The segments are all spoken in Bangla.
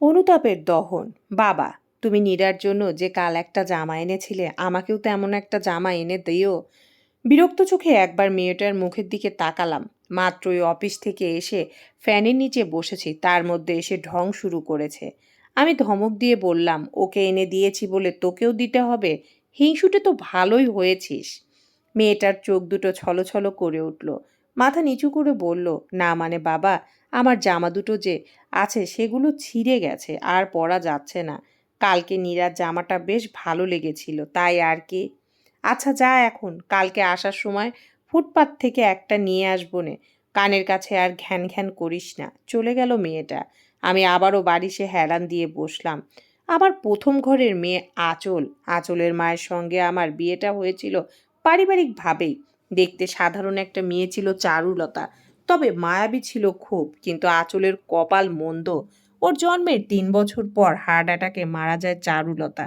অনুতাপের দহন। বাবা, তুমি নীরার জন্য যে কাল একটা জামা এনেছিলে, আমাকেও তেমন একটা জামা এনে দিও। বিরক্ত চোখে একবার মেয়েটার মুখের দিকে তাকালাম। মাত্রই অফিস থেকে এসে ফ্যানের নিচে বসেছি, তার মধ্যে এসে ঢং শুরু করেছে। আমি ধমক দিয়ে বললাম, ওকে এনে দিয়েছি বলে তোকেও দিতে হবে? হিংসুটে তো ভালোই হয়েছিস। মেয়েটার চোখ দুটো ছলছল করে উঠল। মাথা নিচু করে বলল, না মানে বাবা, আমার জামা দুটো যে আছে সেগুলো ছিঁড়ে গেছে, আর পরা যাচ্ছে না। কালকে নীরার জামাটা বেশ ভালো লেগেছিল, তাই আর কি? আচ্ছা যা এখন, কালকে আসার সময় ফুটপাত থেকে একটা নিয়ে আসব নে, কানের কাছে আর ঘ্যান ঘ্যান করিস না। চলে গেল মেয়েটা। আমি আবারও বাড়ি সে হেলান দিয়ে বসলাম। আমার প্রথম ঘরের মেয়ে আঁচল, আঁচলের মায়ের সঙ্গে আমার বিয়েটা হয়েছিল পারিবারিকভাবেই। দেখতে সাধারণ একটা মেয়ে ছিল চারুলতা। তবে মায়াবী ছিল খুব, কিন্তু আঁচলের কপাল মন্দ। ওর জন্মের তিন বছর পর হার্ট অ্যাটাকে মারা যায় চারুলতা।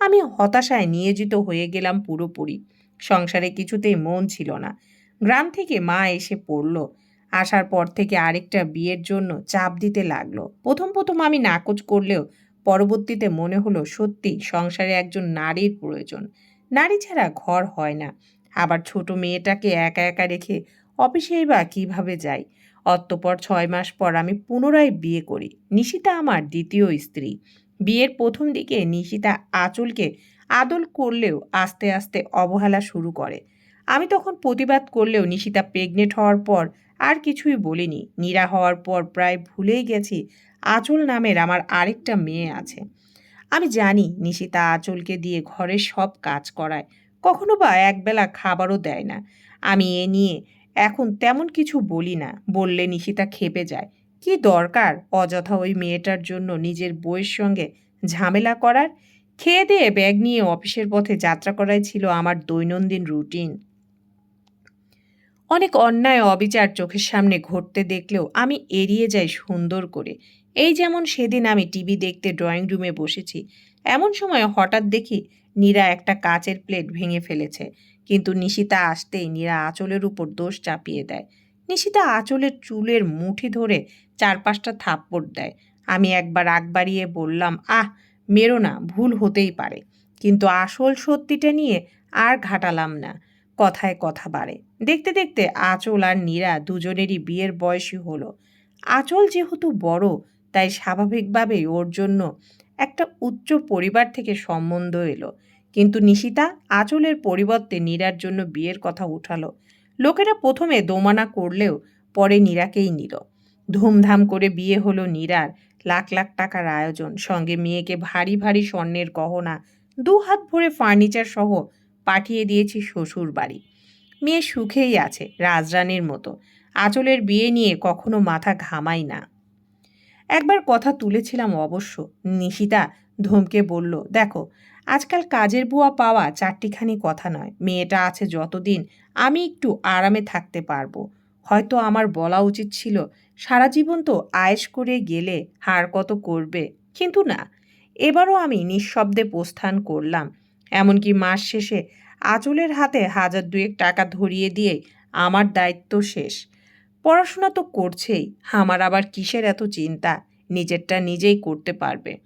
আমি হতাশায় নিয়োজিত হয়ে গেলাম পুরোপুরি। সংসারে কিছুতেই মন ছিল না। গ্রাম থেকে মা এসে পড়ল। আসার পর থেকে আরেকটা বিয়ের জন্য চাপ দিতে লাগল। প্রথম প্রথম আমি নাকচ করলেও পরবর্তীতে মনে হলো সত্যি সংসারে একজন নারীর প্রয়োজন। নারী ছাড়া ঘর হয় না। আবার ছোট মেয়েটাকে একা একা রেখে অফিসেই বা কীভাবে যাই? অতঃপর ছয় মাস পর আমি পুনরায় বিয়ে করি। নিশিতা আমার দ্বিতীয় স্ত্রী। বিয়ের প্রথম দিকে নিশিতা আঁচলকে আদল করলেও আস্তে আস্তে অবহেলা শুরু করে। আমি তখন প্রতিবাদ করলেও নিশিতা প্রেগনেন্ট হওয়ার পর আর কিছুই বলিনি। নীরা হওয়ার পর প্রায় ভুলেই গেছি, আঁচল নামের আমার আরেকটা মেয়ে আছে। আমি জানি নিশিতা আঁচলকে দিয়ে ঘরের সব কাজ করায়। কখনো বা একবেলা খাবারও দেয় না। আমি এ নিয়ে এখন তেমন কিছু বলি না। বললে নিশিতা খেপে যায়। কি দরকার অযথা ওই মেয়েটার জন্য নিজের বইয়ের সঙ্গে ঝামেলা করার? খেয়ে দিয়ে ব্যাগ নিয়ে অফিসের পথে যাত্রা করাই ছিল আমার দৈনন্দিন রুটিন। অনেক অন্যায় অবিচার চোখের সামনে ঘটতে দেখলেও আমি এড়িয়ে যাই সুন্দর করে। এই যেমন সেদিন আমি টিভি দেখতে ড্রয়িং রুমে বসেছি, এমন সময় হঠাৎ দেখি নীরা একটা কাচের প্লেট ভেঙে ফেলেছে, কিন্তু নিশিতা আসতেই নীরা আঁচলের উপর দোষ চাপিয়ে দেয়। নিশিতা আঁচলের চুলের মুঠি ধরে চার পাঁচটা থাপ্পড় দেয়। আমি একবার আগ বাড়িয়ে বললাম, আহ, মেরো না, ভুল হতেই পারে। কিন্তু আসল সত্যিটা নিয়ে আর ঘাটালাম না। কথায় কথা বাড়ে। দেখতে দেখতে আঁচল আর নীরা দুজনেরই বিয়ের বয়সী হলো। আঁচল যেহেতু বড়, তাই স্বাভাবিকভাবেই ওর জন্য একটা উচ্চ পরিবার থেকে সম্বন্ধ এলো। কিন্তু নিশিতা আঁচলের পরিবর্তে নীরার জন্য বিয়ের কথা উঠালো। লোকেরা প্রথমে দোমানা করলেও পরে নীরাকেই নিল। ধুমধাম করে বিয়ে হলো নীরার লাখ লাখ টাকার আয়োজন। সঙ্গে মেয়েকে ভারী ভারী স্বর্ণের গহনা, দু হাত ভরে ফার্নিচার সহ পাঠিয়ে দিয়েছি শ্বশুর বাড়ি। মেয়ে সুখেই আছে, রাজরানীর মতো। আঁচলের বিয়ে নিয়ে কখনো মাথা ঘামাই না। একবার কথা তুলেছিলাম অবশ্য। নিশিতা ধমকে বলল, দেখো, আজকাল কাজের বুয়া পাওয়া চারটিখানি কথা নয়। মেয়েটা আছে যতদিন আমি একটু আরামে থাকতে পারব। হয়তো আমার বলা উচিত ছিল, সারা জীবন তো আয়েস করে গেলে হার কত করবে। কিন্তু না, এবারও আমি নিঃশব্দে প্রস্থান করলাম। এমনকি মাস শেষে আঁচলের হাতে হাজার দুয়েক টাকা ধরিয়ে দিয়ে আমার দায়িত্ব শেষ। পড়াশোনা তো করছেই, আমার আবার কিসের এত চিন্তা? নিজেরটা নিজেই করতে পারবে।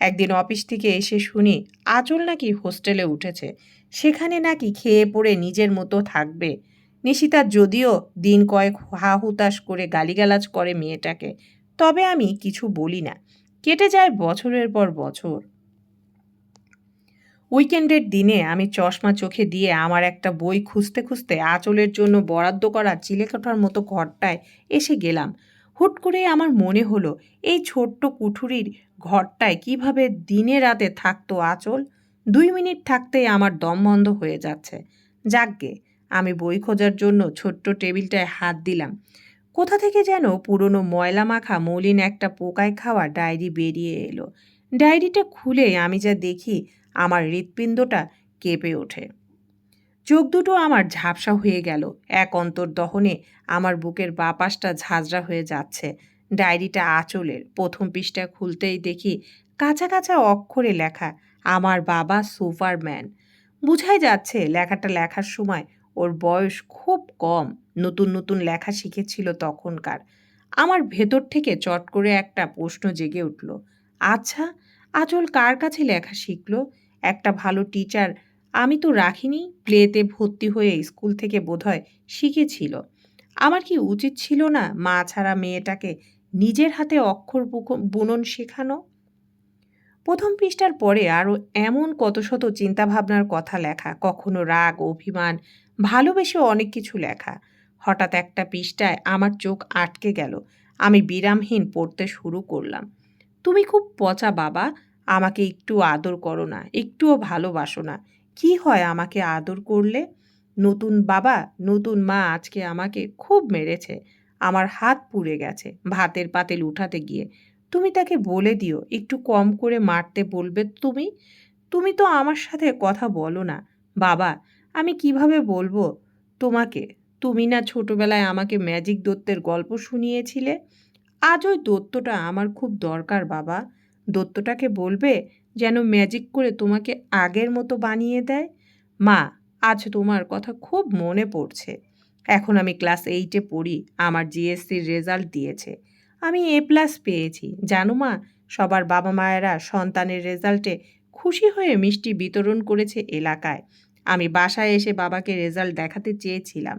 একদিন অফিস থেকে এসে শুনি, আঁচল নাকি হোস্টেলে উঠেছে। সেখানে নাকি খেয়ে পড়ে নিজের মতো থাকবে। নিশিতা যদিও দিন কয়েক হা হুতাশ করে গালিগালাজ করে মেয়েটাকে, তবে আমি কিছু বলি না। কেটে যায় বছরের পর বছর। উইকেন্ডের দিনে আমি চশমা চোখে দিয়ে আমার একটা বই খুঁজতে খুঁজতে আঁচলের জন্য বরাদ্দ করা চিলেকোঠার মতো ঘরটায় এসে গেলাম। হুট করে আমার মনে হলো, এই ছোট্ট কুঠুরির ঘরটায় কীভাবে দিনে রাতে থাকতো আঁচল? দুই মিনিট থাকতেই আমার দম বন্ধ হয়ে যাচ্ছে। যাকগে, আমি বই খোঁজার জন্য ছোট্ট টেবিলটায় হাত দিলাম। কোথা থেকে যেন পুরনো ময়লা মাখা মলিন একটা পোকায় খাওয়া ডায়েরি বেরিয়ে এলো। ডায়েরিটা খুলে আমি যা দেখি আমার হৃৎপিণ্ডটা কেঁপে ওঠে। চোখ দুটো আমার ঝাপসা হয়ে গেল। এক অন্তর্দহনে আমার বুকের বাপাসটা ঝাঁঝরা হয়ে যাচ্ছে। ডায়েরিটা আঁচলের প্রথম পৃষ্ঠা খুলতেই দেখি কাঁচা কাঁচা অক্ষরে লেখা, আমার বাবা সুপারম্যান। বুঝাই যাচ্ছে লেখাটা লেখার সময় ওর বয়স খুব কম, নতুন নতুন লেখা শিখেছিল তখনকার। আমার ভেতর থেকে চট করে একটা প্রশ্ন জেগে উঠল আচ্ছা আচল কার কাছে লেখা শিখলো? একটা ভালো টিচার আমি তো রাখিনি প্লেতে ভর্তি হয়ে স্কুল থেকে বোধহয় শিখেছিল। আমার কি উচিত ছিল না মা ছাড়া মেয়েটাকে নিজের হাতে অক্ষর বুনন শেখানো? প্রথম পৃষ্ঠার পরে আরও এমন কত শত চিন্তাভাবনার কথা লেখা, কখনো রাগ, অভিমান, ভালোবেসে অনেক কিছু লেখা। হঠাৎ একটা পৃষ্ঠায় আমার চোখ আটকে গেল। আমি বিরামহীন পড়তে শুরু করলাম। তুমি খুব পচা বাবা। আমাকে একটু আদর করো না, একটুও ভালোবাসো না। কি হয় আমাকে আদর করলে? নতুন বাবা, নতুন মা আজকে আমাকে খুব মেরেছে। আমার হাত পুড়ে গেছে ভাতের পাতিল উঠাতে গিয়ে। তুমি তাকে বলে দিও, একটু কম করে মারতে বলবে তুমি? তুমি তো আমার সাথে কথা বলো না। বাবা, আমি কীভাবে বলব? তোমাকে? তুমি না ছোটবেলায় আমাকে ম্যাজিক দত্তের গল্প শুনিয়েছিলে? আজ ওই দত্তটা আমার খুব দরকার, বাবা। দত্তটাকে বলবে যেন ম্যাজিক করে তোমাকে আগের মতো বানিয়ে দেয়। মা, আজ তোমার কথা খুব মনে পড়ছে। এখন আমি ক্লাস এইটে পড়ি, আমার জিএসসির রেজাল্ট দিয়েছে। আমি এ প্লাস পেয়েছি। জানো মা, সবার বাবা মায়েরা সন্তানের রেজাল্টে খুশি হয়ে মিষ্টি বিতরণ করেছে এলাকায়। আমি বাসায় এসে বাবাকে রেজাল্ট দেখাতে চেয়েছিলাম।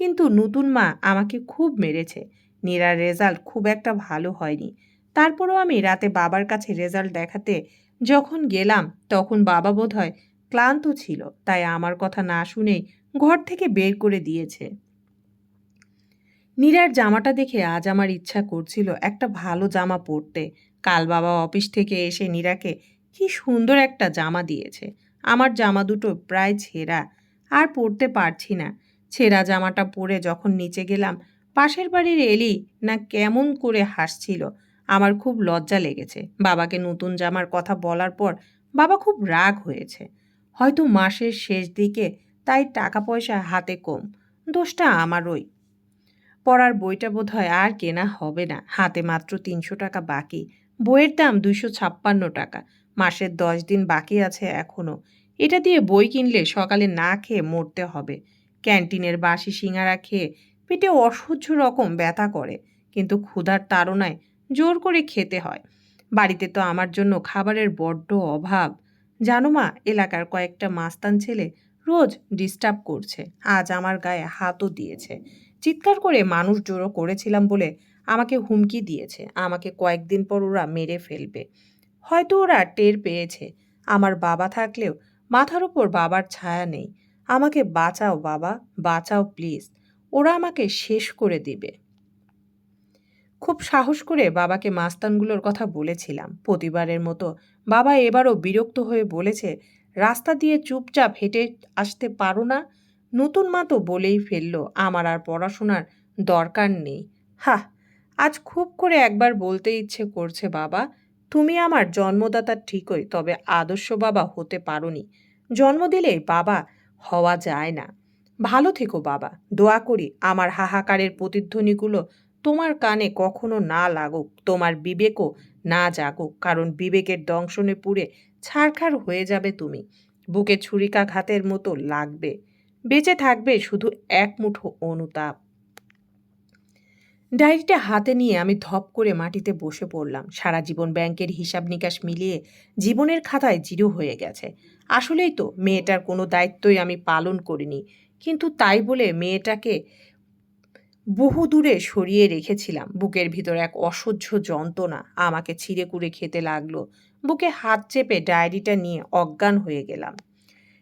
কিন্তু নতুন মা আমাকে খুব মেরেছে। নীরার রেজাল্ট খুব একটা ভালো হয়নি। তারপরও আমি রাতে বাবার কাছে রেজাল্ট দেখাতে যখন গেলাম, তখন বাবা বোধ হয় ক্লান্ত ছিল, তাই আমার কথা না শুনেই ঘর থেকে বের করে দিয়েছে। নীরার জামাটা দেখে আজ আমার ইচ্ছা করছিল একটা ভালো জামা পরতে। কাল বাবা অফিস থেকে এসে নীরাকে কি সুন্দর একটা জামা দিয়েছে। আমার জামা দুটো প্রায় ছেঁড়া, আর পরতে পারছি না। ছেঁড়া জামাটা পরে যখন নিচে গেলাম পাশের বাড়ির এলি না কেমন করে হাসছিল। আমার খুব লজ্জা লেগেছে। বাবাকে নতুন জামার কথা বলার পর বাবা খুব রাগ হয়েছে। হয়তো মাসের শেষ দিকে তাই টাকা পয়সা হাতে কম। দোষটা আমারই। পড়ার বইটা বোধহয় আর কেনা হবে না। হাতে মাত্র তিনশো টাকা বাকি। বইয়ের দাম দুইশো ছাপ্পান্ন টাকা। মাসের দশ দিন বাকি আছে এখনও এটা দিয়ে বই কিনলে সকালে না খেয়ে মরতে হবে। ক্যান্টিনের বাসি সিঙারা খেয়ে পেটে অসহ্য রকম ব্যথা করে, কিন্তু ক্ষুধার তাড়নায় জোর করে খেতে হয়। বাড়িতে তো আমার জন্য খাবারের বড্ড অভাব। জানো মা, এলাকার কয়েকটা মাস্তান ছেলে রোজ ডিস্টার্ব করছে। আজ আমার গায়ে হাতও দিয়েছে। চিৎকার করে মানুষ জড়ো করেছিলাম বলে আমাকে হুমকি দিয়েছে। আমাকে কয়েকদিন পর ওরা মেরে ফেলবে। হয়তো ওরা টের পেয়েছে। আমার বাবা থাকলেও মাথার উপর বাবার ছায়া নেই। আমাকে বাঁচাও বাবা, বাঁচাও প্লিজ ওরা আমাকে শেষ করে দিবে। খুব সাহস করে বাবাকে মাস্তানগুলোর কথা বলেছিলাম। প্রতিবারের মতো বাবা এবারও বিরক্ত হয়ে বলেছে, রাস্তা দিয়ে চুপচাপ হেঁটে আসতে পারো না। নতুন মা তো বলেই ফেলল, আমার আর পড়াশোনার দরকার নেই। হা আজ খুব করে একবার বলতে ইচ্ছে করছে বাবা, তুমি আমার জন্মদাতা ঠিকই, তবে আদর্শ বাবা হতে পারোনি। জন্ম দিলেই বাবা হওয়া যায় না। ভালো থেকো, বাবা। দোয়া করি আমার হাহাকারের প্রতিধ্বনিগুলো তোমার কানে কখনো না লাগুক, তোমার বিবেকও না জাগুক, কারণ বিবেকের দংশনে পুড়ে ছারখার হয়ে যাবে তুমি। বুকে ছুরিকাঘাতের মতো লাগবে, বেঁচে থাকবে শুধু এক মুঠো অনুতাপ। ডায়েরিটা হাতে নিয়ে আমি ধপ করে মাটিতে বসে পড়লাম। সারা জীবন ব্যাংকের হিসাব নিকাশ মিলিয়ে জীবনের খাতায় জিরো হয়ে গেছে। আসলেই তো, মেয়েটার কোনো দায়িত্বই আমি পালন করিনি। কিন্তু তাই বলে মেয়েটাকে বহু দূরে সরিয়ে রেখেছিলাম। বুকের ভিতর এক অসহ্য যন্ত্রণা আমাকে ছিঁড়ে কুড়ে খেতে লাগল। বুকে হাত চেপে ডায়েরিটা নিয়ে অজ্ঞান হয়ে গেলাম।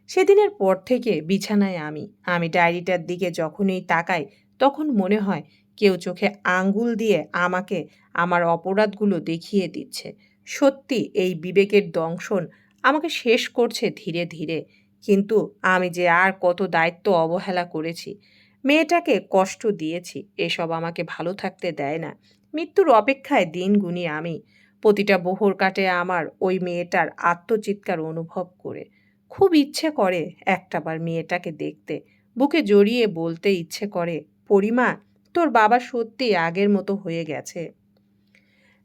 সেদিনের পর থেকে বিছানায় আমি। আমি ডায়েরিটার দিকে যখনই তাকাই, তখন মনে হয় কেউ চোখে আঙ্গুল দিয়ে আমাকে আমার অপরাধগুলো দেখিয়ে দিচ্ছে। সত্যি এই বিবেকের দংশন আমাকে শেষ করছে ধীরে ধীরে। কিন্তু আমি যে আর কত দায়িত্ব অবহেলা করেছি, মেয়েটাকে কষ্ট দিয়েছি, এসব আমাকে ভালো থাকতে দেয় না। মৃত্যুর অপেক্ষায় দিন গুনি আমি প্রতিটা বহর কাটে আমার ওই মেয়েটার আত্মচিৎকার অনুভব করে। খুব ইচ্ছে করে একটাবার মেয়েটাকে দেখতে। বুকে জড়িয়ে বলতে ইচ্ছে করে, পরিমা, তোর বাবা সত্যি আগের মতো হয়ে গেছে।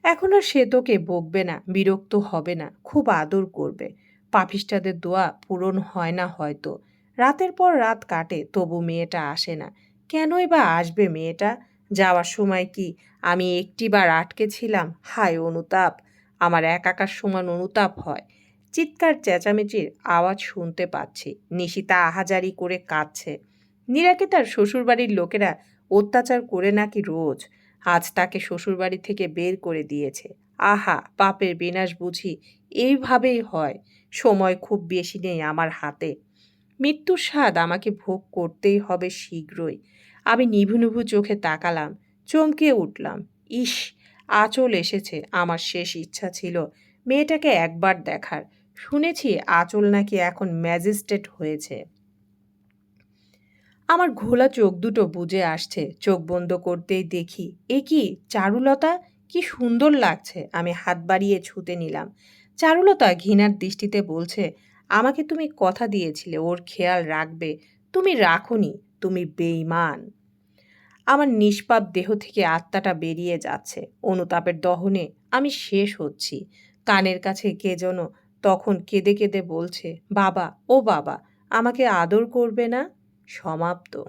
এখন আর সে তোকে বকবে না, বিরক্ত হবে না, খুব আদর করবে। পাপিষ্ঠাদের দোয়া পূরণ হয় না হয়তো। রাতের পর রাত কাটে, তবু মেয়েটা আসে না। কেনই বা আসবে মেয়েটা? যাওয়ার সময় কি আমি একটিবার আটকে ছিলাম? হায় অনুতাপ, আমার একাকার সমান অনুতাপ হয়। চিৎকার, চেঁচামেচির আওয়াজ শুনতে পাচ্ছি। নিশিতা আহাজারি করে কাঁদছে। নীরাকে তার শ্বশুরবাড়ির লোকেরা অত্যাচার করে নাকি রোজ? আজ তাকে শ্বশুরবাড়ি থেকে বের করে দিয়েছে। আহা, পাপের বিনাশ বুঝি। এইভাবেই হয়। সময় খুব বেশি নেই আমার হাতে। মৃত্যুর স্বাদ আমাকে ভোগ করতেই হবে শীঘ্রই। আমি নিভু নিভু চোখে তাকালাম, চমকে উঠলাম। ইস, আঁচল এসেছে, আমার শেষ ইচ্ছা ছিল। মেয়েটাকে একবার দেখার। শুনেছি আঁচল নাকি এখন ম্যাজিস্ট্রেট হয়েছে। আমার ঘোলা চোখ দুটো বুজে আসছে। চোখ বন্ধ করতেই দেখি, এ কি চারুলতা? কি সুন্দর লাগছে। আমি হাত বাড়িয়ে ছুতে নিলাম। চারুলতা ঘৃণার দৃষ্টিতে বলছে, আমাকে তুমি কথা দিয়েছিলে, ওর খেয়াল রাখবে। তুমি রাখনি, তুমি বেইমান আমার নিষ্পাপ দেহ থেকে আত্মাটা বেরিয়ে যাচ্ছে। অনুতাপের দহনে আমি শেষ হচ্ছি। কানের কাছে কে যেন তখন কেঁদে কেঁদে বলছে, বাবা, ও বাবা, আমাকে আদর করবে না? সমাপ্ত।